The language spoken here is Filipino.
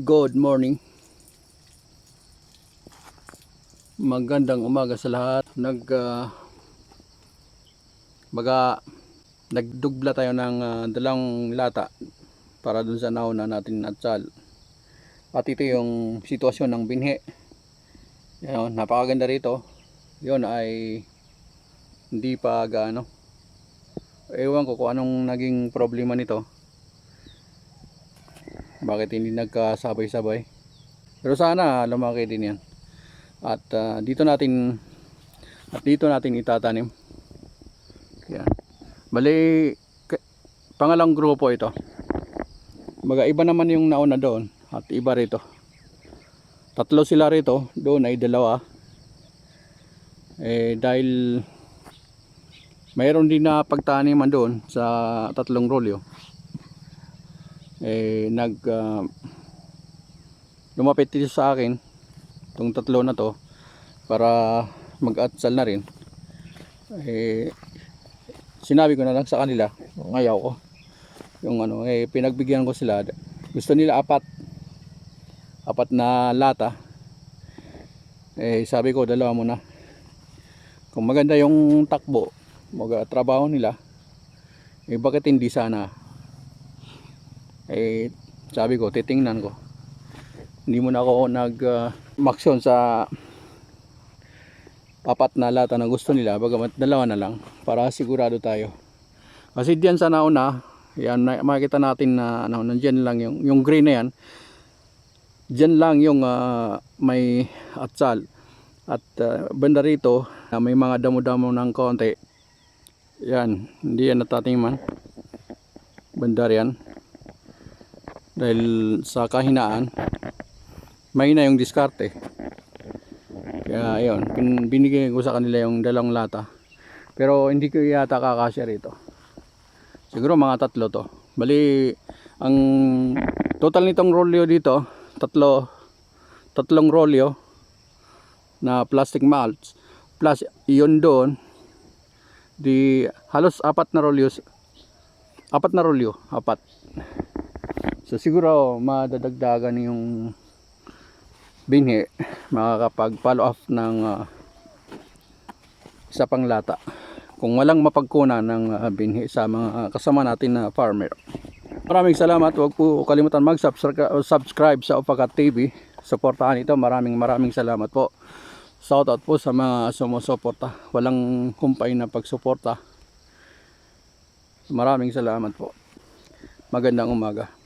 Good morning. Magandang umaga sa lahat. Nag ah, baga nagdugla tayo ng ah, dalawang lata para dun sa nauna natin atsal. At ito yung sitwasyon ng binhe. Yan, napakaganda rito. Yun ay hindi pa gaano. Ewan ko kung anong naging problema nito bakit hindi nagkasabay-sabay? Pero sana lumaki din yan. At ah, dito natin at dito natin itatanim. Yan. Bali pangalang grupo ito. Baga iba naman yung nauna doon at iba rito. Tatlo sila rito doon ay dalawa. Eh dahil mayroon din na pagtaniman doon sa tatlong rolyo eh nag ah, lumapit dito sa akin itong tatlo na to para mag-atsal na rin. Eh sinabi ko na lang sa kanila ngayaw ko. Yung ano eh pinagbigyan ko sila. Gusto nila apat apat na lata. Eh sabi ko dalawa muna. Kung maganda yung takbo mag trabaho nila. Eh bakit hindi sana eh sabi ko titingnan ko. Hindi mo na ako nag uh, maksyon sa apat na lata na gusto nila. Bagamat dalawa na lang para sigurado tayo. Kasi diyan sa nauna yan makikita natin na ano nandiyan lang yung yung green na yan. Diyan lang yung ah, may atsal. At ah, banda rito ah, may mga damo-damo ng konti yan hindi yan natatiman banda riyan dahil sa kahinaan mahina yung diskarte. Kaya ayun bin- binigay ko sa kanila yung dalawang lata. Pero hindi ko yata kakasya rito. Siguro mga tatlo to. Bali ang total nitong rolyo dito tatlo tatlong rolyo na plastic mulch plus yun doon di halos apat na rolyo apat na rolyo apat So siguro madadagdagan yung binhi makakapag follow up ng ah, isa pang lata kung walang mapagkunan ng ah, binhi sa mga kasama natin na farmer. Maraming salamat. Huwag po kalimutan mag-subscribe sa Upakat TV. Suportahan ito. Maraming maraming salamat po. Shoutout po sa mga sumusuporta. Walang kumpay na pagsuporta. Maraming salamat po. Magandang umaga.